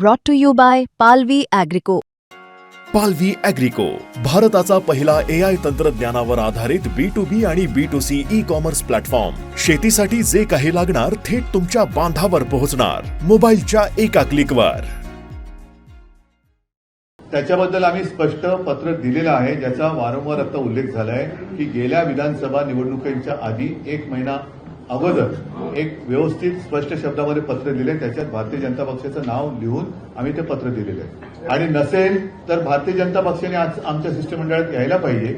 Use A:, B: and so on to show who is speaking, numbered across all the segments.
A: brought to you by Palvi Agrico.
B: पालवी अॅग्रिको भारताचा पहिला ए आय तंत्रज्ञानावर आधारित बी टू बी आणि B to C e commerce platform शेतीसाठी जे काही लागणार थेट तुमच्या बांधावर पोहोचणार. मोबाईलच्या एका क्लिकवर
C: त्याच्याबद्दल आम्ही स्पष्ट पत्र दिलेलं आहे ज्याचा वारंवार आता उल्लेख झाला आहे की गेल्या विधानसभा निवडणुकीच्या आधी एक महिना अगोदर एक व्यवस्थित स्पष्ट शब्दामध्ये पत्र दिले त्याच्यात भारतीय जनता पक्षाचं नाव लिहून आम्ही ते पत्र दिलेलं आहे आणि नसेल तर भारतीय जनता पक्षाने आज आमच्या शिष्टमंडळात यायला पाहिजे.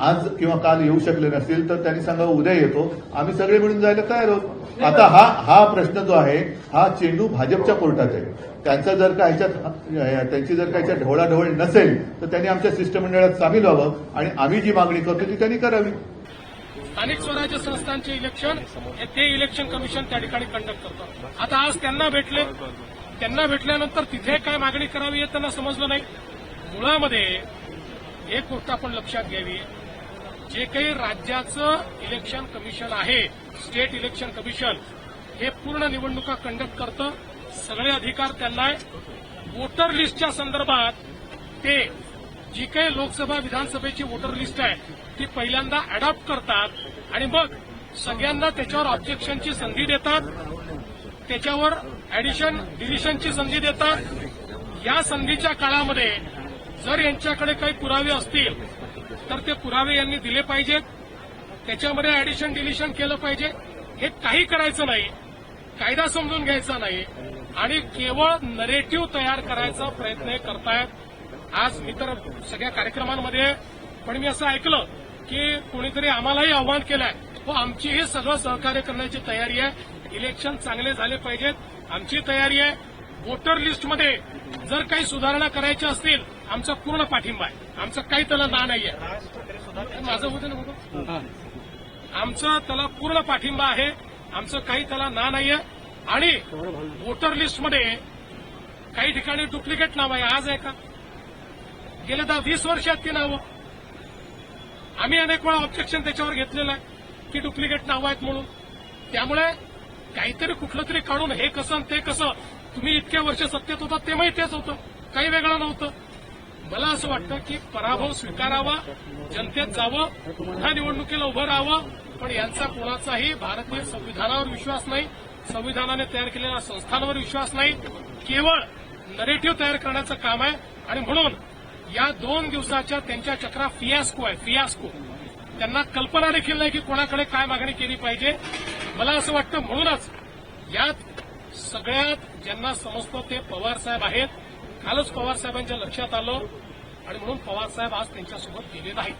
C: आज किंवा काल येऊ शकले नसतील तर त्यांनी सांगा उद्या येतो. आम्ही सगळे मिळून जायला तयार आहोत. आता हा हा प्रश्न जो आहे हा चेंडू भाजपच्या कोर्टात आहे. त्यांचा जर का ह्याच्यात त्यांची जर का ह्याच्यात ढवळाढवळ नसेल तर त्यांनी आमच्या शिष्टमंडळात सामील व्हावं आणि आम्ही जी मागणी करतो ती त्यांनी करावी.
D: स्थानिक स्वराज्य संस्थांचे इलेक्शन ते इलेक्शन कमिशन त्या ठिकाणी कंडक्ट करतं आता आज त्यांना भेटले. त्यांना भेटल्यानंतर तिथे काय मागणी करावी हे त्यांना समजलं नाही. मुळामध्ये एक गोष्ट आपण लक्षात घ्यावी. जे काही राज्याचं इलेक्शन कमिशन आहे स्टेट इलेक्शन कमिशन हे पूर्ण निवडणुका कंडक्ट करतं. सगळे अधिकार त्यांना आहे. वोटर लिस्टच्या संदर्भात ते जी काही लोकसभा विधानसभेची वोटर लिस्ट आहे ती पहिल्यांदा अडॉप्ट करतात आणि मग सगळ्यांना त्याच्यावर ऑब्जेक्शनची संधी देतात त्याच्यावर ऍडिशन डिलिशनची संधी देतात. या संधीच्या काळामध्ये जर यांच्याकडे काही पुरावे असतील तर ते पुरावे यांनी दिले पाहिजेत. त्याच्यामध्ये ऍडिशन डिलिशन केलं पाहिजे. हे काही करायचं नाही कायदा समजून घ्यायचा नाही आणि केवळ नरेटिव्ह तयार करायचा प्रयत्न करतायत. आज मी तर सगळ्या कार्यक्रमांमध्ये पण मी असं ऐकलं की कोणीतरी आम्हालाही आव्हान केलंय. हो आमचीही सगळं सहकार्य करण्याची तयारी आहे. इलेक्शन चांगले झाले पाहिजेत. आमची तयारी आहे. वोटर लिस्टमध्ये जर काही सुधारणा करायच्या असतील आमचा पूर्ण पाठिंबा आहे. आमचं काही त्याला ना नाहीये. माझं होतं ना आमचं त्याला पूर्ण पाठिंबा आहे. आमचं काही त्याला ना नाहीये. आणि वोटर लिस्टमध्ये काही ठिकाणी डुप्लिकेट नाव आहे. आज आहे का? गेल्या दहा वीस वर्षात ती नावं आम्ही अनेक वेळा ऑब्जेक्शन त्याच्यावर घेतलेलं आहे की डुप्लिकेट नावं आहेत म्हणून. त्यामुळे काहीतरी कुठलं तरी काढून हे कसं ते कसं तुम्ही इतक्या वर्ष सत्तेत होता तेव्हाही तेच होतं. काही वेगळं नव्हतं. मला असं वाटतं की पराभव स्वीकारावा जनतेत जावं पुन्हा निवडणुकीला उभं राहावं पण यांचा कोणाचाही भारतीय संविधानावर विश्वास नाही संविधानाने तयार केलेल्या संस्थांवर विश्वास नाही. केवळ नरेटिव्ह तयार करण्याचं काम आहे आणि म्हणून या दोन दिवसाच्या त्यांच्या चक्रा फियास्को आहे फियास्को. त्यांना कल्पना देखील नाही की कोणाकडे काय मागणी केली पाहिजे. मला असं वाटतं म्हणूनच यात सगळ्यात ज्यांना समजतं ते पवार साहेब आहेत. कालच पवार साहेबांच्या लक्षात आलं आणि म्हणून पवारसाहेब आज त्यांच्यासोबत गेले नाहीत.